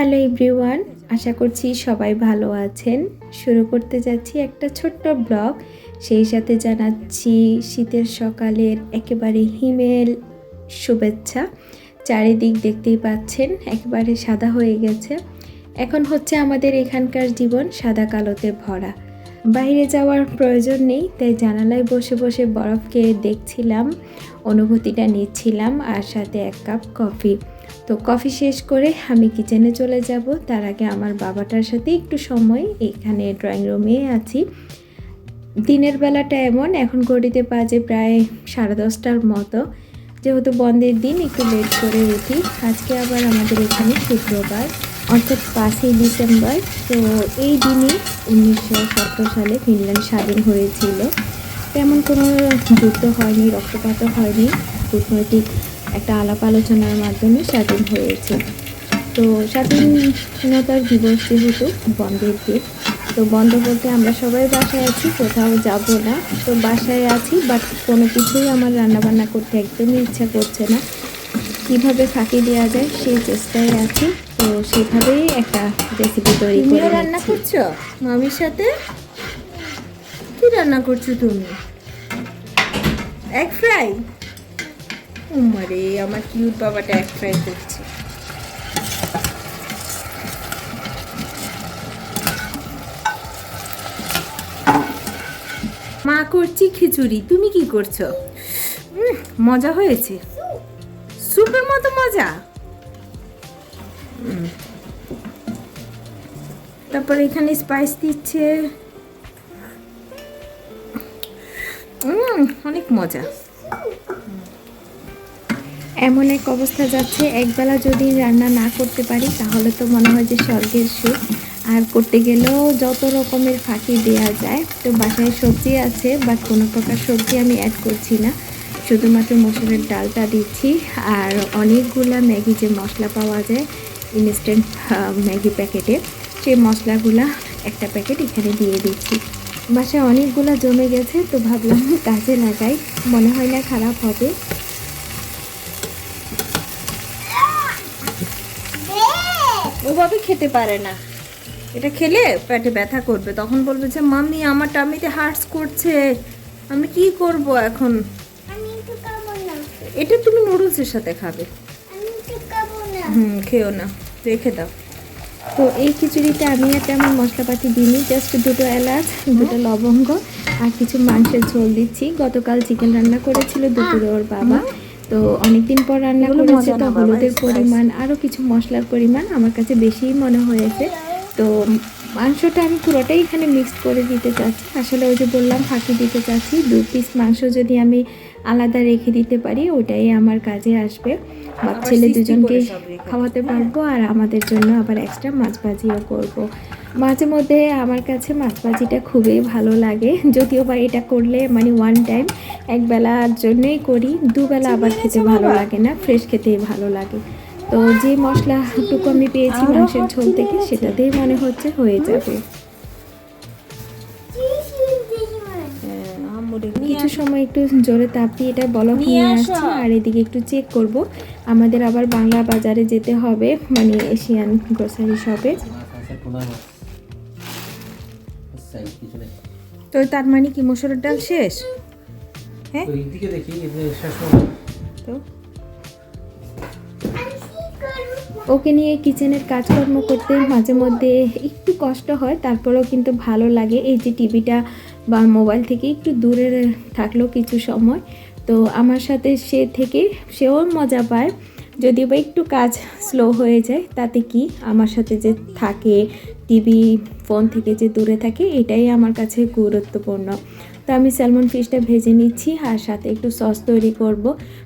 Hello everyone, আশা করছি সবাই ভালো আছেন। শুরু করতে যাচ্ছি একটা ছোট্ট ব্লগ। সেই সাথে জানাচ্ছি শীতের সকালের একেবারে হিমেল শুভেচ্ছা। চারিদিক দেখতেই পাচ্ছেন, একেবারে সাদা হয়ে গেছে। এখন হচ্ছে আমাদের এখানকার জীবন সাদা কালোতে ভরা। বাইরে যাওয়ার প্রয়োজন নেই, তাই জানালায় বসে বসে বরফকে দেখছিলাম, অনুভূতিটা নিচ্ছিলাম, আর সাথে এক কাপ কফি। তো কফি শেষ করে আমি কিচেনে চলে যাব। তার আগে আমার বাবাটার সাথে একটু সময় এখানে ড্রয়িং রুমে আছি। দিনের বেলাটা এমন, এখন ঘড়িতে বাজে প্রায় সাড়ে দশটার মতো। যেহেতু বন্ধের দিন, একটু লেট করে উঠি। আজকে আবার আমাদের এখানে শুক্রবার, অর্থাৎ পাঁচই ডিসেম্বর। তো এই দিনই উনিশশো সালে ফিনল্যান্ড স্বাধীন হয়েছিল। তেমন কোনো যুদ্ধ হয়নি, রক্তপাতও হয়নি। কূটনৈতিক একটা আলাপ আলোচনার মাধ্যমে স্বাধীন হয়েছে। তো স্বাধীনতার দিবস যেহেতু বন্ধের দিন তো বন্ধ বলতে আমরা সবাই বাসায় আছি কোথাও যাব না। তো বাসায় আছি বাট কোনো কিছুই আমার রান্নাবান্না করতে একদমই ইচ্ছা করছে না। কীভাবে ফাঁকি দেওয়া যায় সেই চেষ্টায় আছি তো সেভাবেই একটা রেসিপি তৈরি করে রান্না করছ? মামির সাথে? কি রান্না করছ তুমি? এগ ফ্রাই উমারে আমার কিউট বাবাটা এগ ফ্রাই করছে। মা করছি খিচুড়ি, তুমি কি করছ? মজা হয়েছে। সুপের মতো মজা। তারপর এখানে স্পাইস দিচ্ছে। অনেক মজা। এমন এক অবস্থা যাচ্ছে, একবেলা যদি রান্না না করতে পারি, তাহলে তো মনে হয় যে স্বর্গের সুখ। আর করতে গেলেও যত রকমের ফাঁকি দেওয়া যায়, তো বাসায় সবজি আছে বাট কোনো প্রকার সবজি আমি অ্যাড করছি না। শুধুমাত্র মসুরের ডালটা দিচ্ছি, আর অনেকগুলা ম্যাগি যে মশলা পাওয়া যায় ইনস্ট্যান্ট ম্যাগি প্যাকেটে, সেই মশলাগুলা একটা প্যাকেট এখানে দিয়ে দিচ্ছি। বাসায় অনেকগুলা জমে গেছে, তো ভাবলাম কাজে লাগাই, মনে হয় না খারাপ হবে। ওভাবে খেতে পারে না। এটা খেলে পেটে ব্যথা করবে। তখন বলবে যে মাম্মি আমার টামিতে হার্টস করছে। আমি কি করব এখন? এটা তুমি নুডলসের সাথে খাবে। হুম খেও না। রেখে দাও। তো এই খিচুড়িতে আমি আর তেমন মশলাপাতি দিইনি জাস্ট দুটো এলাচ দুটো লবঙ্গ আর কিছু মাংসের ঝোল দিচ্ছি। গতকাল চিকেন রান্না করেছিল দুপুরে ওর বাবা। তো অনেকদিন পর রান্না করেছি তো হলুদের। পরিমাণ আরও কিছু মশলার পরিমাণ আমার কাছে বেশিই মনে হয়েছে। তো মাংসটা আমি পুরোটাই এখানে মিক্সড করে দিতে চাচ্ছি। আসলে ওই যে বললাম ফাঁকি দিতে চাচ্ছি। দু পিস মাংস যদি আমি আলাদা রেখে দিতে পারি ওটাই আমার কাজে আসবে। বা ছেলে দুজনকে খাওয়াতে পারব আর আমাদের জন্য আবার এক্সট্রা মাছ ভাজিও করব। মাঝে মধ্যে আমার কাছে মাছ ভাজিটা খুবই ভালো লাগে যদিও বা এটা করলে মানে ওয়ান টাইম এক বেলার জন্যই করি দুবেলা আবার খেতে ভালো লাগে না ফ্রেশ খেতেই ভালো লাগে। তো যে মশলাটুকু আমি পেয়েছি মাংসের ঝোল থেকে সেটাতেই মনে হচ্ছে হয়ে যাবে। সময় একটু জোরে তাপ এটা বলক নিয়ে নিয়ে আসছে আর এদিকে একটু চেক করব। আমাদের আবার বাংলা বাজারে যেতে হবে মানে এশিয়ান গ্রোসারি শপে তো তার মানে কি মসুরের ডাল শেষ? হ্যাঁ। তো? ওকে নিয়ে কিচেনের কাজকর্ম করতে মাঝে মধ্যে একটু কষ্ট হয় তারপরেও কিন্তু ভালো লাগে। এই যে টিভিটা বা মোবাইল থেকে একটু দূরে থাকলেও কিছু সময়। তো আমার সাথে সে থেকে সেও মজা পায়। যদিও বা একটু কাজ স্লো হয়ে যায়, তাতে কি আমার সাথে যে থাকে টিভি ফোন থেকে যে দূরে থাকে, এটাই আমার কাছে গুরুত্বপূর্ণ। তো আমি স্যালমন ফিশটা ভেজে নিচ্ছি আর সাথে একটু সস তৈরি করব।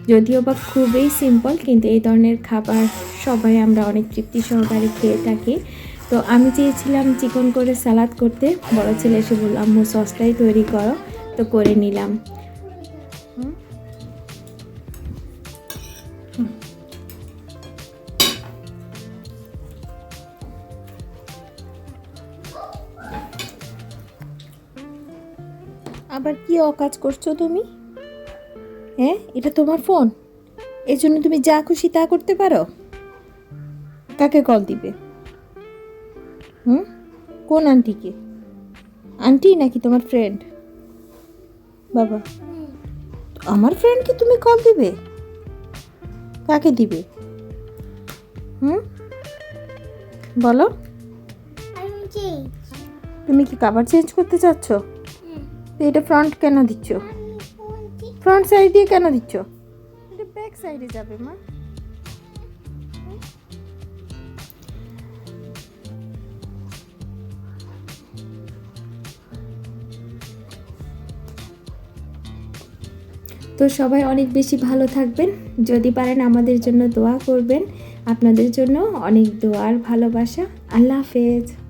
যদিও বা খুবই সিম্পল কিন্তু এই ধরনের খাবার সবাই আমরা অনেক তৃপ্তি সহকারে খেয়ে থাকি। তো আমি চেয়েছিলাম চিকন করে সালাদ করতে। বড় ছেলে এসে বলল, আম্মু, সসটাই তৈরি করো। তো করে নিলাম। আবার কি অকাজ করছ তুমি? হ্যাঁ এটা তোমার ফোন। এই জন্য তুমি যা খুশি তা করতে পারো? কাকে কল দিবে? হুম? কোন আন্টিকে? আন্টি নাকি তোমার ফ্রেন্ড বাবা আমার ফ্রেন্ডকে তুমি কল দিবে? কাকে দিবে? হুম? বলো। তুমি কি কাভার চেঞ্জ করতে চাচ্ছ? তো এটা ফ্রন্ট কেন দিচ্ছ? ফ্রন্ট সাইড দিয়ে কেন দিচ্ছ? এটা ব্যাক সাইডে যাবে মা। তো সবাই অনেক বেশি ভালো থাকবেন। যদি পারেন আমাদের জন্য দোয়া করবেন। আপনাদের জন্য অনেক দোয়ার ভালোবাসা। আল্লাহ হাফেজ।